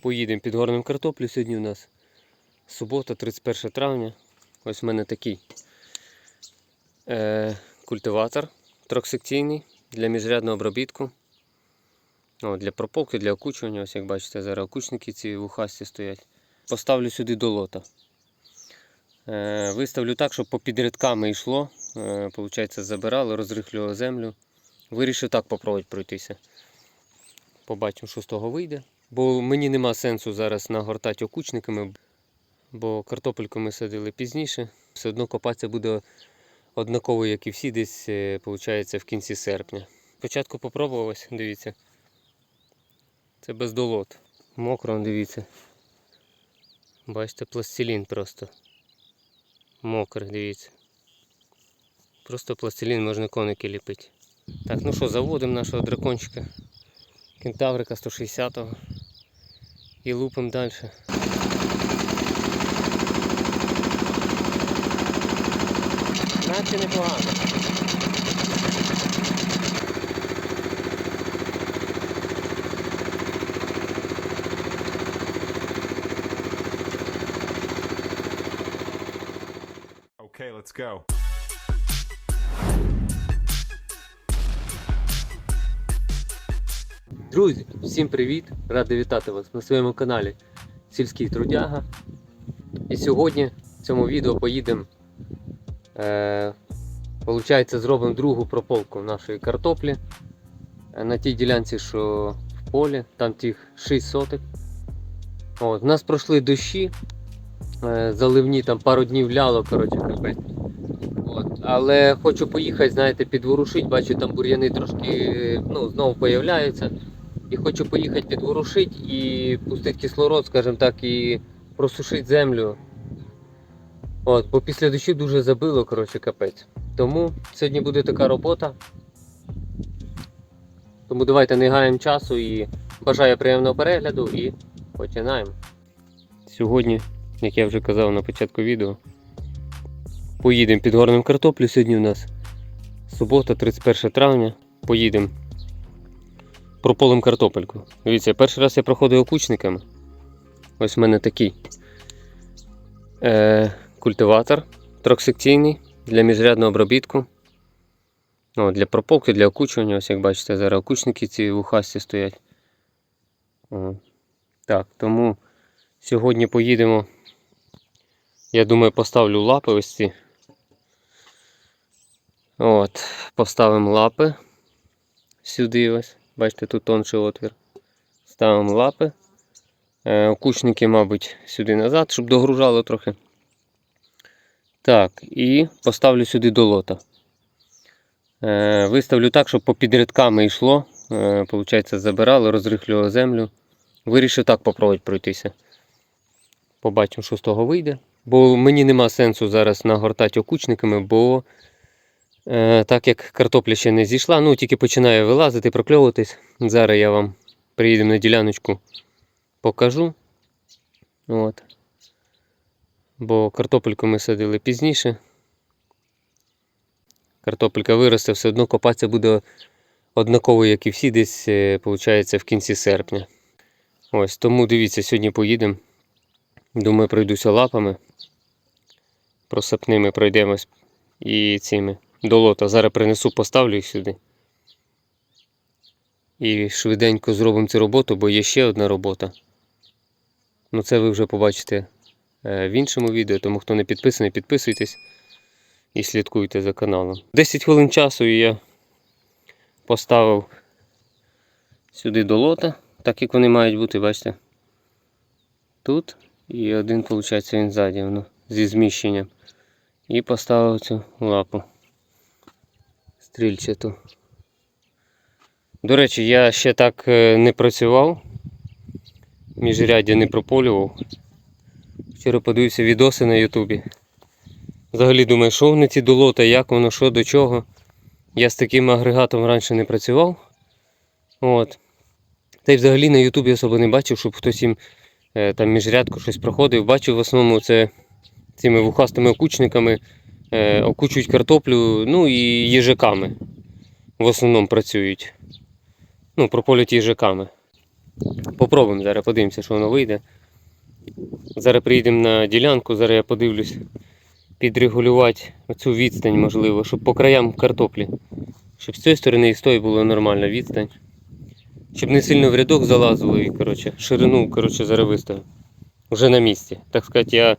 Поїдемо під горним картоплю. Сьогодні у нас субота, 31 травня. Ось в мене такий е, культиватор трьохсекційний для міжрядного обробітку. О, для прополки, для окучування. Ось як бачите, зараз окучники ці вухасті стоять. Поставлю сюди долота. Е, виставлю так, щоб попід рядками йшло. Е, Получається, забирали, розрихлював землю. Вирішив так попробувати пройтися. Побачимо, що з того вийде. Бо мені нема сенсу зараз нагортати окучниками, бо картопельку ми садили пізніше. Все одно копатися буде однаково, як і всі, десь виходить, в кінці серпня. Спочатку попробував, ось, дивіться. Це без долот. Мокро, дивіться. Бачите, пластилін просто. Мокрий, дивіться. Просто пластилін можна коники ліпити. Так, ну що, заводимо нашого дракончика. Кентаврика 160-го. І лупимо далі. Наче непогано. Okay, let's go. Друзі, всім привіт! Радий вітати вас на своєму каналі Сільський Трудяга. І сьогодні в цьому відео поїдемо. Е, Получається, зробимо другу прополку нашої картоплі. Е, На тій ділянці, що в полі, там тих 6 соток. От, у нас пройшли дощі, е, заливні, там пару днів ляло, коротше, капець. Але хочу поїхати, знаєте, підворушити, бачу, там бур'яни трошки ну, знову появляються. І хочу поїхати підворушити і пустити кислород, скажімо так, і просушити землю. От, бо після дощу дуже забило, коротше, капець. Тому сьогодні буде така робота. Тому давайте не гаємо часу і бажаю приємного перегляду і починаємо. Сьогодні, як я вже казав на початку відео, поїдемо під горним картоплю. Сьогодні у нас субота, 31 травня. Поїдемо прополим картопельку. Дивіться, перший раз я проходив окучниками. Ось в мене такий е, культиватор трьохсекційний для міжрядного обробітку. О, для прополки, для окучування, ось як бачите, зараз окучники ці вухасті стоять. О. Так, тому сьогодні поїдемо. Я думаю, поставлю лапи ось ці. От, поставимо лапи сюди ось. Бачите, тут тонший отвір. Ставимо лапи. Е, окучники, мабуть, сюди назад, щоб догружало трохи. Так, і поставлю сюди долота. Е, виставлю так, щоб попід рядками йшло. Е, Получається, забирали, розрихлював землю. Вирішив так попробувати пройтися. Побачимо, що з того вийде. Бо мені нема сенсу зараз нагортати окучниками, бо Е, так як картопля ще не зійшла, ну тільки починає вилазити, прокльовуватись. Зараз я вам приїдемо на діляночку, покажу. От. Бо картопельку ми садили пізніше. Картопелька виросте, все одно копатися буде однаково, як і всі, десь, виходить, в кінці серпня. Ось, тому дивіться, сьогодні поїдемо. Думаю, пройдуся лапами. Просапними пройдемось і цими долота. Зараз принесу, поставлю їх сюди. І швиденько зробимо цю роботу, бо є ще одна робота. Ну це ви вже побачите е, в іншому відео, тому хто не підписаний, підписуйтесь і слідкуйте за каналом. 10 хвилин часу і я поставив сюди долота, так як вони мають бути, бачите. Тут і один, виходить, він ззаді, воно зі зміщенням. І поставив цю лапу стрільчату. До речі, я ще так е, не працював, міжряддя не прополював. Вчора подивився відоси на Ютубі. Взагалі думаю, що вони ці долота, як воно, що до чого. Я з таким агрегатом раніше не працював. От. Та й взагалі на Ютубі особо не бачив, щоб хтось їм е, там міжрядку щось проходив. Бачив в основному це цими вухастими окучниками окучують картоплю, ну і їжаками. В основному працюють. Ну, прополють їжаками. Попробуємо зараз, подивимося, що воно вийде. Зараз приїдемо на ділянку, зараз я подивлюсь, підрегулювати цю відстань, можливо, щоб по краям картоплі. Щоб з цієї сторони і з тої була нормальна відстань. Щоб не сильно в рядок залазило і коротше, ширину коротше, зараз виставив. Вже на місці. Так сказати, я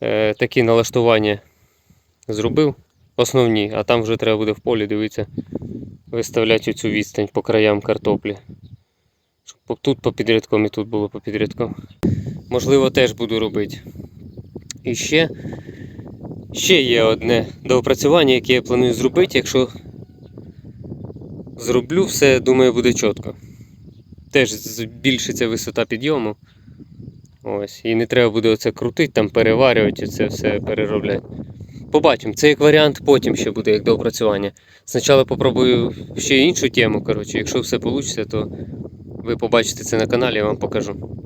е, такі налаштування зробив основні, а там вже треба буде в полі дивитися, виставляти цю відстань по краям картоплі. Щоб тут по підрядком і тут було по підрядком. Можливо, теж буду робити. І ще, ще є одне доопрацювання, яке я планую зробити, якщо зроблю все, думаю, буде чітко. Теж збільшиться висота підйому. Ось, і не треба буде оце крутити, там переварювати, це все переробляти. Побачимо. Це як варіант, потім ще буде як доопрацювання. Спочатку попробую ще іншу тему. Коротше, якщо все вийде, то ви побачите це на каналі, я вам покажу.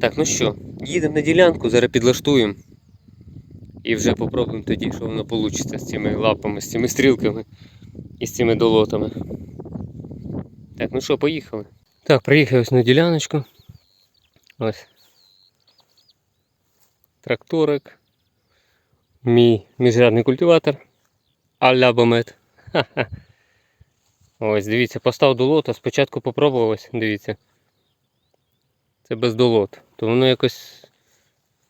Так, ну що, їдемо на ділянку, зараз підлаштуємо. І вже попробуємо тоді, що воно вийде з цими лапами, з цими стрілками і з цими долотами. Так, ну що, поїхали. Так, приїхав ось на діляночку. Ось. Тракторик. Мій міжрядний культиватор. А-ля бомет. Ось, дивіться, постав долота. Спочатку попробував дивіться. Це без долот. То воно якось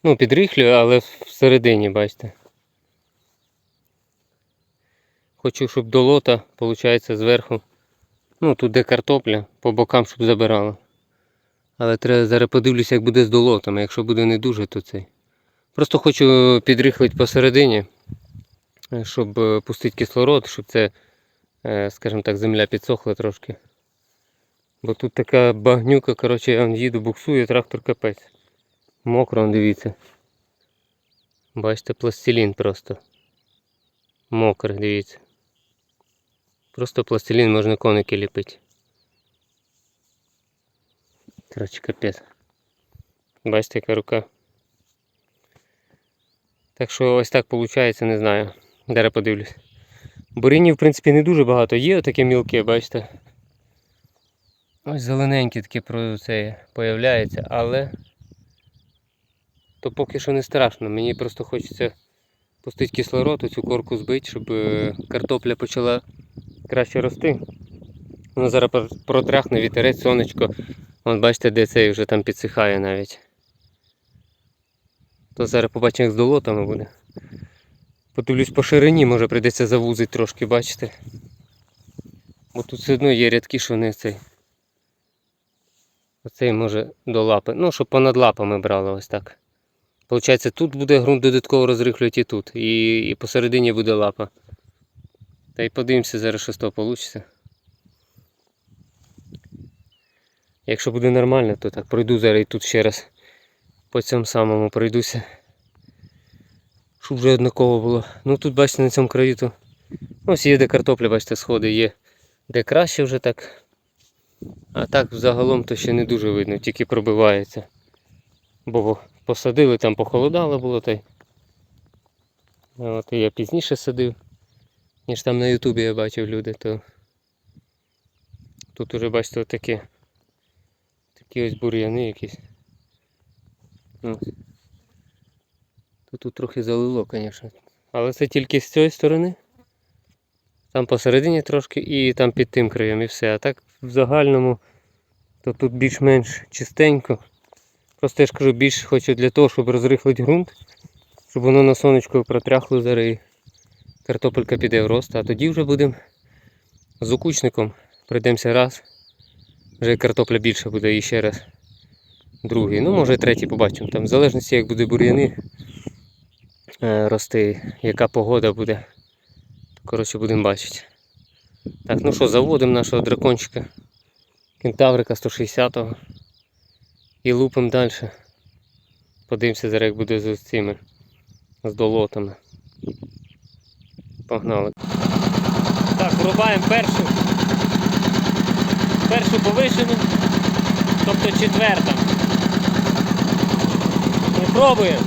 ну, підрихлює, але всередині, бачите. Хочу, щоб долота, виходить, зверху. Ну, тут де картопля, по бокам, щоб забирала. Але треба зараз подивлюся, як буде з долотами. Якщо буде не дуже, то цей. Просто хочу підрихлити посередині, е, щоб е, пустити кислород, щоб це, е, скажімо так, земля підсохла трошки. Бо тут така багнюка, коротше, я їду, буксує, трактор капець. Мокро, дивіться. Бачите, пластилін просто. Мокрий, дивіться. Просто пластилін можна коники ліпити. Коротше, капець. Бачите, яка рука. Так що ось так виходить, не знаю. Зараз подивлюсь. Бурінів, в принципі, не дуже багато. Є таке мілке, бачите. Ось зелененькі такі про появляється, але то поки що не страшно. Мені просто хочеться пустити кислород, цю корку збити, щоб е, картопля почала краще рости. Воно зараз протряхне вітерець, сонечко. Вон бачите, де цей вже там підсихає навіть. То зараз побачимо, як з долотами буде. Подивлюсь по ширині, може прийдеться завузити трошки, бачите. Бо тут все одно є рядки, що не цей. Оцей може до лапи. Ну, щоб понад лапами брало ось так. Получається, тут буде ґрунт додатково розрихлювати і тут. І, і посередині буде лапа. Та й подивимося зараз, що з того вийде. Якщо буде нормально, то так пройду зараз і тут ще раз по цьому самому пройдуся. Щоб вже однаково було. Ну тут бачите на цьому краю то. Ось є де картопля, бачите, сходи є. Де краще вже так. А так взагалом то ще не дуже видно, тільки пробивається. Бо посадили, там похолодало було та й. От я пізніше садив, ніж там на Ютубі я бачив люди, то тут уже бачите отакі. Такі ось бур'яни якісь. Ну. То тут трохи залило, звісно. Але це тільки з цієї сторони. Там посередині трошки і там під тим краєм і все. А так в загальному то тут більш-менш чистенько. Просто я ж кажу, більш хочу для того, щоб розрихлити ґрунт, щоб воно на сонечко протряхло зараз і картопелька піде в рост. А тоді вже будемо з окучником. Пройдемося раз. Вже картопля більше буде і ще раз. Другий. Ну, може третій побачимо. Там в залежності як буде бур'яни е, рости, яка погода буде. Коротше, будемо бачити. Так, ну що, заводимо нашого дракончика. Кентаврика 160-го. І лупимо далі. Подивимося зараз, як буде з цими з долотами. Погнали. Так, врубаємо першу. Першу повишену, тобто четверта. Ми пробуємо.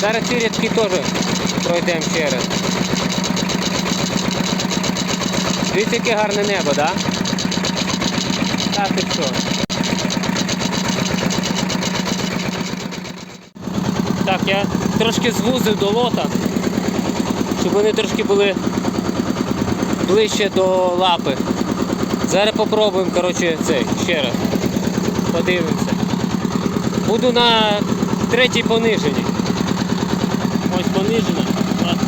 Зараз ці теж пройдемо ще раз. Дивіться, яке гарне небо, так? Да? Так і що? Так, я трошки звузив до лота, щоб вони трошки були ближче до лапи. Зараз попробуємо, коротше, цей, ще раз. Подивимося. Буду на третій пониженій. Понижена. Раз.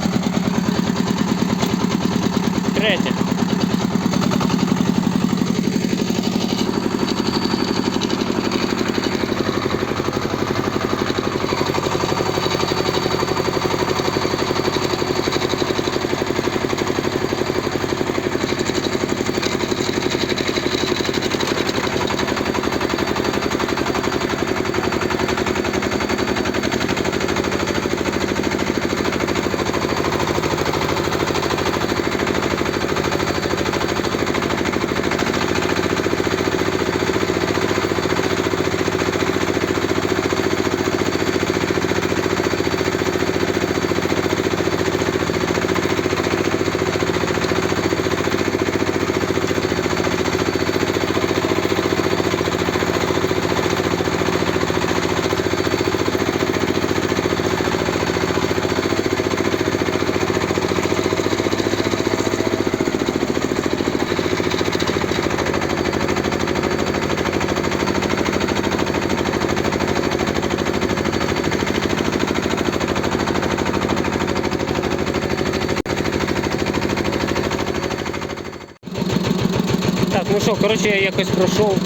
Ну що, коротше, я якось пройшов.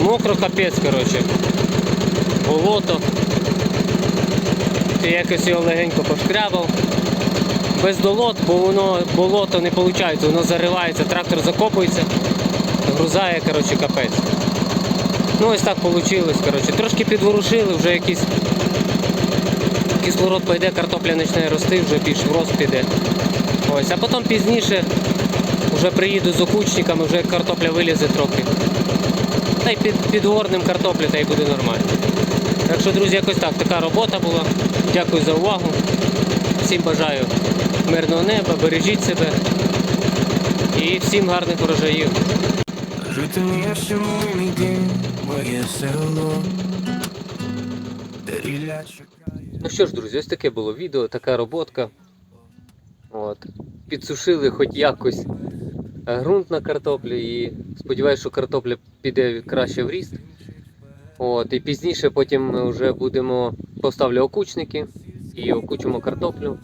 Мокро капець, коротше. Болото. Я якось його легенько пошкрябав. Без долот, бо воно болото не виходить, воно заривається, трактор закопується, грузає, коротше, капець. Ну ось так вийшло, коротше. Трошки підворушили, вже якийсь кислород пойде, картопля почне рости, вже більш в рост піде. Ось, а потім пізніше вже приїду з окучниками, вже картопля вилізе трохи. Та й під, підгорнем картоплі, та й буде нормально. Так що, друзі, якось так, така робота була. Дякую за увагу. Всім бажаю мирного неба, бережіть себе і всім гарних урожаїв. Жити не моє село. Ну що ж, друзі, ось таке було відео, така роботка. От. Підсушили хоч якось е, ґрунт на картоплю і сподіваюся, що картопля піде краще в ріст. От, і пізніше потім ми вже будемо поставлю окучники і окучимо картоплю.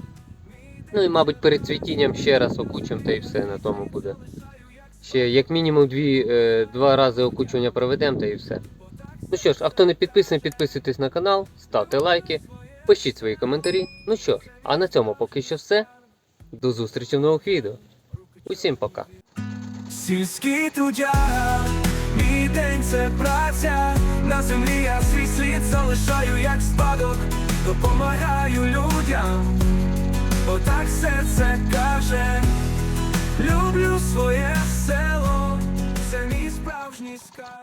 Ну і, мабуть, перед цвітінням ще раз окучимо та і все на тому буде. Ще як мінімум дві, е, два рази окучування проведемо та і все. Ну що ж, а хто не підписаний, підписуйтесь на канал, ставте лайки, пишіть свої коментарі. Ну що ж, а на цьому поки що все. До зустрічі в нових відео. Усім пока. Сільський трудяга, мій день це праця, на землі я свій слід залишаю як спадок, допомагаю людям, бо так серце каже, люблю своє село, це мій справжній скарб.